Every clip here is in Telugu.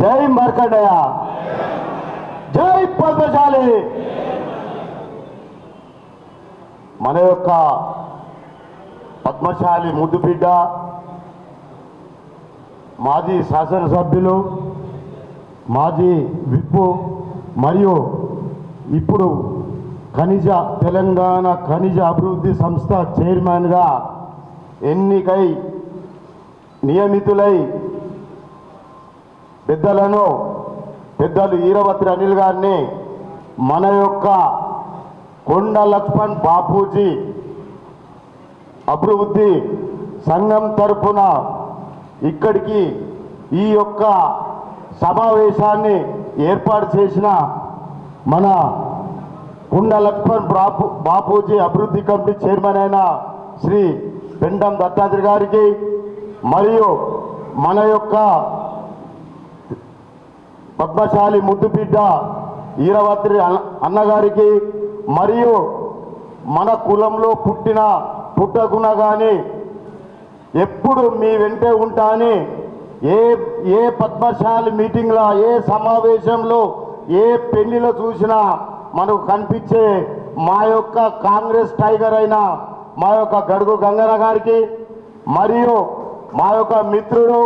జై మార్కండయ్య జై పద్మశాలి. మన యొక్క పద్మశాలి ముద్దుబిడ్డ మాజీ శాసనసభ్యులు మాజీ విప్పు మరియు ఇప్పుడు ఖనిజ తెలంగాణ ఖనిజ అభివృద్ధి సంస్థ చైర్మన్గా ఎన్నికై నియమితులై పెద్దలను పెద్దలు ఈరవతి అనిల్ గారిని మన యొక్క కొండ లక్ష్మణ్ బాపూజీ అభివృద్ధి సంఘం తరపున ఇక్కడికి ఈ యొక్క సమావేశాన్ని ఏర్పాటు చేసిన మన కుండ లక్ష్మణ్ బాపు బాపూజీ అభివృద్ధి కమిటీ చైర్మన్ అయిన శ్రీ పెండం దత్తాత్రి గారికి మరియు మన యొక్క పద్మశాలి ముద్దుబిడ్డ ఈరవత్రి అన్న- అన్నగారికి మరియు మన కులంలో పుట్టిన పుట్టకున కానీ ఎప్పుడు మీ వెంటే ఉంటా అని ఏ ఏ పద్మశాలి మీటింగ్లో ఏ సమావేశంలో ఏ పెళ్ళిలో చూసినా మనకు కనిపించే మా యొక్క కాంగ్రెస్ టైగర్ అయిన మా యొక్క గడుగు గంగన్న గారికి మరియు మా యొక్క మిత్రుడు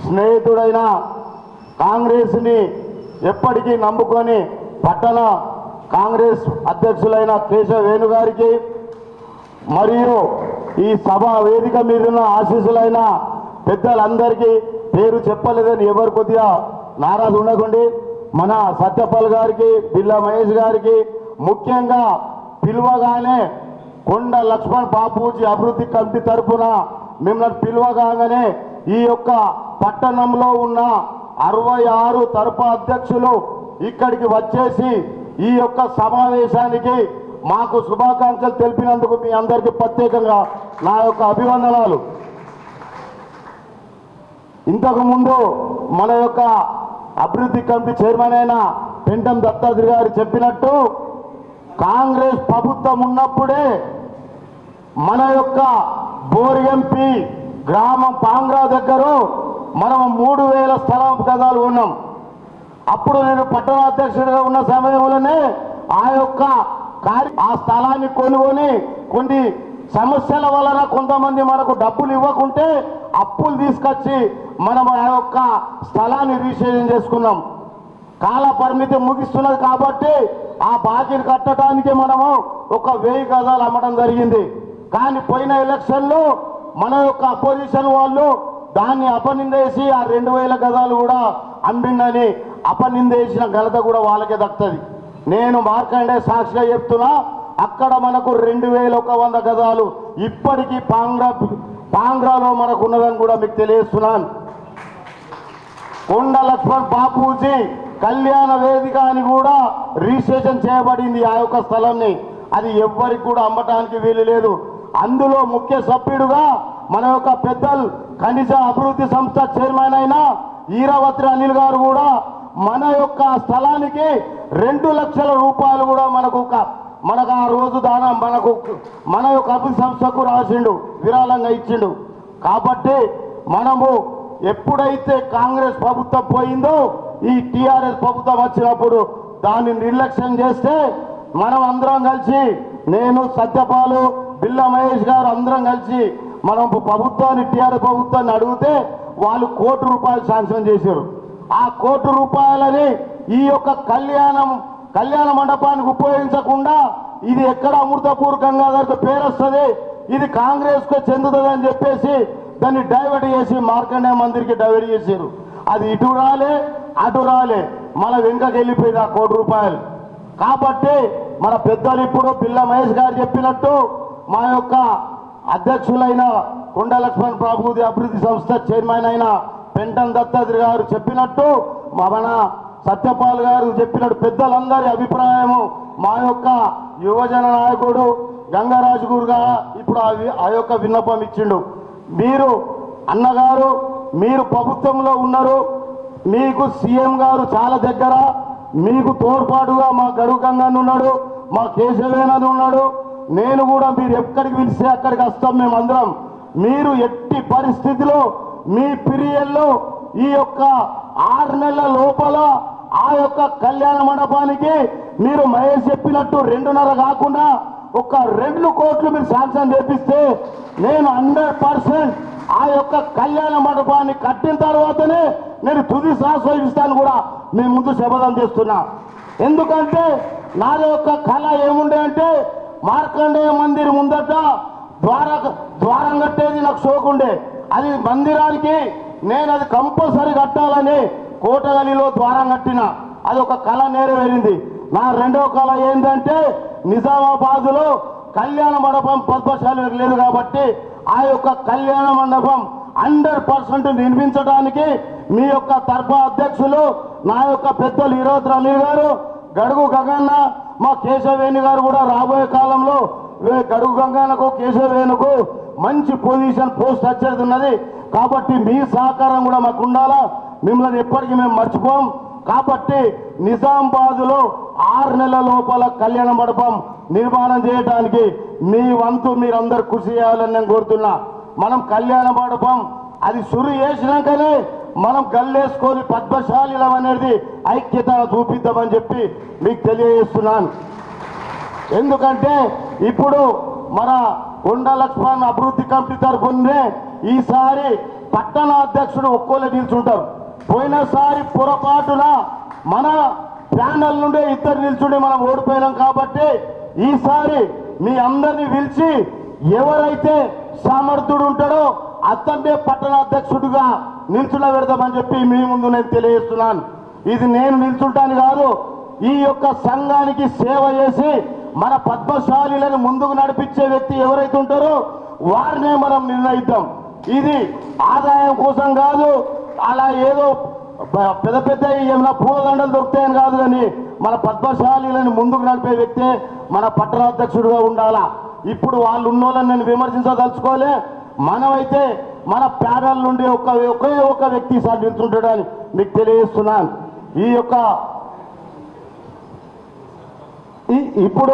స్నేహితుడైన కాంగ్రెస్ని ఎప్పటికీ నమ్ముకొని పట్టణ కాంగ్రెస్ అధ్యక్షులైన కేశవ వేణు గారికి మరియు ఈ సభ వేదిక మీదున్న ఆశీస్సులైన పెద్దలందరికీ పేరు చెప్పలేదని ఎవరు కొద్దిగా నారాజు ఉండకండి. మన సత్యపాల్ గారికి బిల్లా మహేష్ గారికి ముఖ్యంగా పిలువగానే కొండ లక్ష్మణ్ బాపూజీ అభివృద్ధి కమిటీ తరఫున మిమ్మల్ని పిలువగానే ఈ యొక్క పట్టణంలో ఉన్న అరవై ఆరు తరపు అధ్యక్షులు ఇక్కడికి వచ్చేసి ఈ యొక్క సమావేశానికి మాకు శుభాకాంక్షలు తెలిపినందుకు మీ అందరికీ ప్రత్యేకంగా నా యొక్క అభివందనాలు. ఇంతకు ముందు మన యొక్క అభివృద్ధి కమిటీ చైర్మన్ అయిన పెంటం దత్తాత్రి గారు చెప్పినట్టు కాంగ్రెస్ ప్రభుత్వం ఉన్నప్పుడే మన యొక్క బోరిగంపి గ్రామం పాంగ్రా దగ్గర మనం మూడు వేల స్థలం గజాలు ఉన్నాం. అప్పుడు నేను పట్టణాధ్యక్షుడిగా ఉన్న సమయంలోనే ఆ యొక్క కార్య ఆ స్థలాన్ని కొనుగొని కొన్ని సమస్యల వలన కొంతమంది మనకు డబ్బులు ఇవ్వకుంటే అప్పులు తీసుకొచ్చి మనం ఆ యొక్క స్థలాన్ని రిజిస్ట్రేషన్ చేసుకున్నాం. కాల పరిమితి ముగిస్తున్నది కాబట్టి ఆ బాకీని కట్టడానికి మనము ఒక వెయ్యి గజాలు అమ్మడం జరిగింది. కానీ పోయిన ఎలక్షన్లో మన యొక్క అపోజిషన్ వాళ్ళు దాన్ని అపనిందేసి ఆ రెండు వేల గజాలు కూడా అమ్మిండని అపనిందేసిన ఘనత కూడా వాళ్ళకే దక్కుతుంది. నేను మార్కండే సాక్షిగా చెప్తున్నా అక్కడ మనకు రెండు వేల ఒక వంద గజాలు ఇప్పటికీ పాంగ్రా పాంగ్రాలో మనకు ఉన్నదని కూడా మీకు తెలియజేస్తున్నాను. కొండ లక్ష్మణ్ బాపూజీ కళ్యాణ వేదిక అని కూడా రిజిస్ట్రేషన్ చేయబడింది ఆ యొక్క స్థలాన్ని. అది ఎవ్వరికి కూడా అమ్మటానికి వీలు లేదు. అందులో ముఖ్య సభ్యుడుగా మన యొక్క పెద్దలు ఖనిజ అభివృద్ధి సంస్థ చైర్మన్ అయిన ఈరావత్రి అనిల్ గారు కూడా మన యొక్క స్థలానికి రెండు లక్షల రూపాయలు కూడా మనకు మనకు ఆ రోజు దానం మనకు మన యొక్క అభివృద్ధి సంస్థకు రాసిండు విరాళంగా ఇచ్చిండు. కాబట్టి మనము ఎప్పుడైతే కాంగ్రెస్ ప్రభుత్వం పోయిందో ఈ టీఆర్ఎస్ ప్రభుత్వం వచ్చినప్పుడు దాన్ని నిర్లక్ష్యం చేస్తే మనం అందరం కలిసి నేను సత్యపాలు బిల్ల మహేష్ గారు అందరం కలిసి మనం ప్రభుత్వాన్ని టిఆర్ఎస్ ప్రభుత్వాన్ని అడిగితే వాళ్ళు కోటి రూపాయలు శాంక్షన్ చేశారు. ఆ కోటి రూపాయలని ఈ యొక్క కళ్యాణం కళ్యాణ మండపానికి ఉపయోగించకుండా ఇది ఎక్కడ అమృతపూర్ గంగాధర్కి పేరు వస్తుంది? ఇది కాంగ్రెస్కు చెందుతుందని చెందుతుంది అని చెప్పేసి దాన్ని డైవర్ట్ చేసి మార్కండేయ మందిరికి డైవర్ట్ చేశారు. అది ఇటు రాలే అటు రాలే. మన వెనుకకి వెళ్ళిపోయింది ఆ కోటి రూపాయలు. కాబట్టి మన పెద్దలు ఇప్పుడు పిల్ల మహేష్ గారు చెప్పినట్టు మా యొక్క అధ్యక్షులైన కొండ లక్ష్మణ్ ప్రభుది అభివృద్ధి సంస్థ చైర్మన్ అయిన పెంటన్ దత్తాత్రి గారు చెప్పినట్టు మన సత్యపాల్ గారు చెప్పినట్టు పెద్దలందరి అభిప్రాయము మా యొక్క యువజన నాయకుడు గంగరాజు గురుగా ఇప్పుడు ఆ ఆ యొక్క విన్నపం ఇచ్చిండు. మీరు అన్నగారు మీరు ప్రభుత్వంలో ఉన్నారు మీకు సీఎం గారు చాలా దగ్గర మీకు తోడ్పాటుగా మా గడువు ఉన్నాడు మా కేశవేనని ఉన్నాడు నేను కూడా మీరు ఎక్కడికి పిలిస్తే అక్కడికి వస్తాం మేమందరం. మీరు ఎట్టి పరిస్థితిలో మీ పిరియల్లో ఈ యొక్క ఆరు నెలల లోపల ఆ యొక్క కళ్యాణ మండపానికి మీరు మహేష్ చెప్పినట్టు రెండున్నర కాకుండా ఒక రెండు కోట్లు మీరు శాంక్షన్ చేపిస్తే నేను హండ్రెడ్ పర్సెంట్ ఆ యొక్క కళ్యాణ మండపాన్ని కట్టిన తర్వాతనే నేను తుది శ్వాస కూడా మేము ముందు శపథం చేస్తున్నా. ఎందుకంటే నా యొక్క కళ ఏముండే అంటే మార్కండేయ మందిర్ ముందట ద్వార ద్వారం కట్టేది నాకు సోకుండే అది మందిరానికి నేను అది కంపల్సరీ కట్టాలని కోటగలిలో ద్వారం కట్టిన. అది ఒక కళ నెరవేరింది. నా రెండో కళ ఏంటంటే నిజామాబాద్లో కళ్యాణ మండపం పద్మశాల లేదు కాబట్టి ఆ యొక్క కళ్యాణ మండపం హండ్రెడ్ పర్సెంట్ నిర్మించడానికి మీ యొక్క తర్ఫా అధ్యక్షులు నా యొక్క పెద్దలు ఈరోజు అనిల్ గారు గడుగు గగన్న మా కేశవేణి గారు కూడా రాబోయే కాలంలో గడుగు గంగన్నకు కేశవేణుకు మంచి పొజిషన్ పోస్ట్ వచ్చేది ఉన్నది. కాబట్టి మీ సహకారం కూడా మాకు ఉండాలా? మిమ్మల్ని ఎప్పటికీ మేము మర్చిపోం. కాబట్టి నిజామాబాద్లో ఆరు నెలల లోపల కళ్యాణ మండపం నిర్మాణం చేయడానికి మీ వంతు మీరందరూ కృషి చేయాలని నేను కోరుతున్నా. మనం కళ్యాణ మండపం అది సురు చేసినాకనే మనం గల్లేసుకొని పద్మశాలిలం అనేది ఐక్యత చూపిద్దామని చెప్పి మీకు తెలియజేస్తున్నాను. ఎందుకంటే ఇప్పుడు మన కొండ లక్ష్మణ్ అభివృద్ధి కమిటీ తరఫునే ఈసారి పట్టణ అధ్యక్షుడు ఒక్కోలే నిల్చుంటారు. పోయినసారి పొరపాటున మన ప్యానల్ నుండే ఇద్దరు నిల్చుండి మనం ఓడిపోయినాం కాబట్టి ఈసారి మీ అందరిని పిలిచి ఎవరైతే సమర్థుడు ఉంటాడో అతన్నే పట్టణ అధ్యక్షుడిగా నిల్చున్న పెడదామని చెప్పి మీ ముందు నేను తెలియజేస్తున్నాను. ఇది నేను నిల్చుంటాను కాదు ఈ యొక్క సంఘానికి సేవ చేసి మన పద్మశాలిలను ముందుకు నడిపించే వ్యక్తి ఎవరైతే ఉంటారో వారినే మనం నిర్ణయిద్దాం. ఇది ఆదాయం కోసం కాదు అలా ఏదో పెద్ద పెద్ద ఏమైనా పూలదండలు దొరుకుతాయని కాదు కానీ మన పద్మశాలిలను ముందుకు నడిపే వ్యక్తే మన పట్టణాధ్యక్షుడిగా ఉండాలా. ఇప్పుడు వాళ్ళు ఉన్నోళ్ళని నేను విమర్శించదలుచుకోలే మనమైతే మన ప్యానల్ నుండి ఒక ఒకే ఒక వ్యక్తి సార్ నిల్చుంటాడని మీకు తెలియజేస్తున్నాను. ఈ యొక్క ఇప్పుడు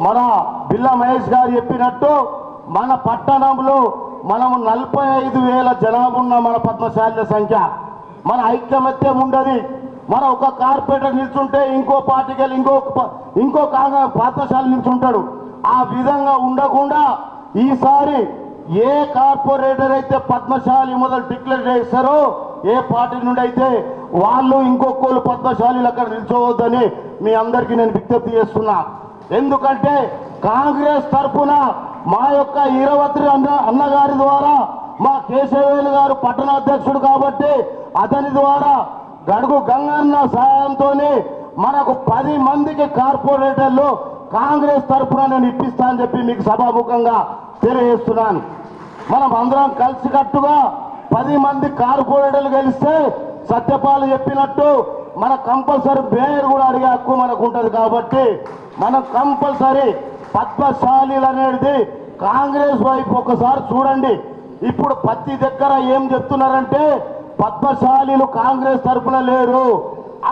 మన బిల్లా మహేష్ గారు చెప్పినట్టు మన పట్టణంలో మనము నలభై ఐదు వేల జనాభా ఉన్న మన పద్మశాల సంఖ్య మన ఐక్యమత్యం ఉండదు. మన ఒక కార్పొరేటర్ నిల్చుంటే ఇంకో పార్టీకి వెళ్ళి ఇంకో ప- ఇంకో పద్మశాల నిల్చుంటాడు. ఆ విధంగా ఉండకుండా ఈసారి ఏ కార్పొరేటర్ అయితే పద్మశాలి మొదలు డిక్లేర్ చేస్తారో ఏ పార్టీ నుండి అయితే వాళ్ళు ఇంకొకళ్ళు పద్మశాలీలు అక్కడ నిల్చోవద్దని మీ అందరికీ నేను విజ్ఞప్తి చేస్తున్నా. ఎందుకంటే కాంగ్రెస్ తరఫున మా యొక్క ఈరవత్రి అన్న అన్నగారి ద్వారా మా కేశవేలు గారు పట్టణాధ్యక్షుడు కాబట్టి అతని ద్వారా గడుగు గంగన్న సహాయంతోనే మనకు పది మందికి కార్పొరేటర్లు కాంగ్రెస్ తరఫున నేను ఇప్పిస్తా అని చెప్పి మీకు సభాముఖంగా తెలియజేస్తున్నాను. మనం అందరం కలిసికట్టుగా పది మంది కార్పొరేటర్లు గెలిస్తే సత్యపాలు చెప్పినట్టు మన కంపల్సరీ బేర్ కూడా అడిగే హక్కు మనకు ఉంటుంది కాబట్టి మనం కంపల్సరీ పద్మశాలీలు అనేది కాంగ్రెస్ వైపు ఒకసారి చూడండి. ఇప్పుడు ప్రతి దగ్గర ఏం చెప్తున్నారంటే పద్మశాలీలు కాంగ్రెస్ తరఫున లేరు.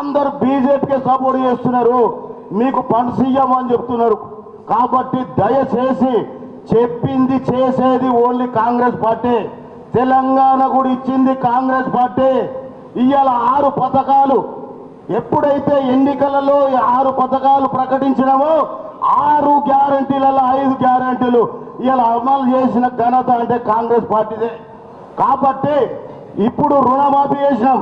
అందరు బీజేపీకి సపోర్ట్ చేస్తున్నారు. మీకు ఫండ్స్ ఇయ్యమని చెప్తున్నారు. కాబట్టి దయచేసి చెప్పింది చేసేది ఓన్లీ కాంగ్రెస్ పార్టీ. తెలంగాణ కూడా ఇచ్చింది కాంగ్రెస్ పార్టీ. ఇవాళ ఆరు పథకాలు ఎప్పుడైతే ఎన్నికలలో ఆరు పథకాలు ప్రకటించినామో ఆరు గ్యారంటీలలో ఐదు గ్యారంటీలు ఇలా అమలు చేసిన ఘనత అంటే కాంగ్రెస్ పార్టీదే. కాబట్టి ఇప్పుడు రుణమాఫీ చేసినాం.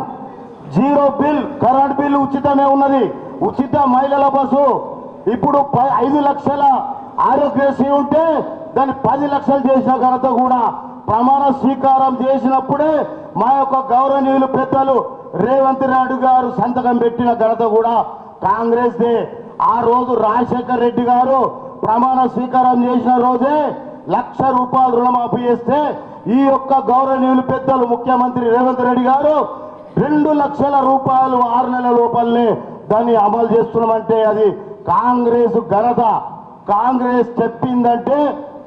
జీరో బిల్ కరెంట్ బిల్ ఉచితమే ఉన్నది. ఉచిత మహిళల బస్సు. ఇప్పుడు ప- ఐదు లక్షల ఆరోగ్యశ్రీ ఉంటే దాన్ని పది లక్షలు చేసిన ఘనత కూడా ప్రమాణ స్వీకారం చేసినప్పుడే మా యొక్క గౌరవనీయులు పెద్దలు రేవంత్ రెడ్డి గారు సంతకం పెట్టిన ఘనత కూడా కాంగ్రెస్ దే ఆ రోజు రాజశేఖర్ రెడ్డి గారు ప్రమాణ స్వీకారం చేసిన రోజే లక్ష రూపాయలు రుణమాఫీ చేస్తే ఈ యొక్క గౌరవనీయులు పెద్దలు ముఖ్యమంత్రి రేవంత్ రెడ్డి గారు రెండు లక్షల రూపాయలు ఆరు నెలల లోపలనే దాన్ని అమలు చేస్తున్నామంటే అది కాంగ్రెస్ ఘనత. కాంగ్రెస్ చెప్పిందంటే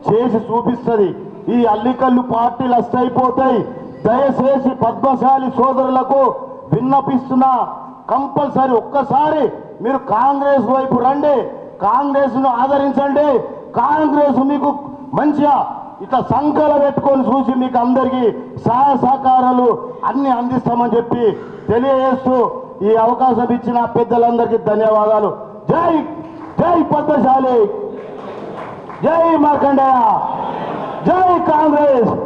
చేసి చూపిస్తుంది. ఈ అల్లికల్లు పార్టీలు అస్తైపోతాయి. దయచేసి పద్మశాలి సోదరులకు విన్నపిస్తున్నా. కంపల్సరీ ఒక్కసారి మీరు కాంగ్రెస్ వైపు రండి. కాంగ్రెస్ను ఆదరించండి. కాంగ్రెస్ మీకు మంచిగా ఇట్లా సంకల పెట్టుకొని చూసి మీకు అందరికీ సహాయ సహకారాలు అన్ని అందిస్తామని చెప్పి తెలియజేస్తూ ఈ అవకాశం ఇచ్చిన పెద్దలందరికీ ధన్యవాదాలు. జై జై పద్మశాలి. జై మార్కండేయ. జై కాంగ్రెస్.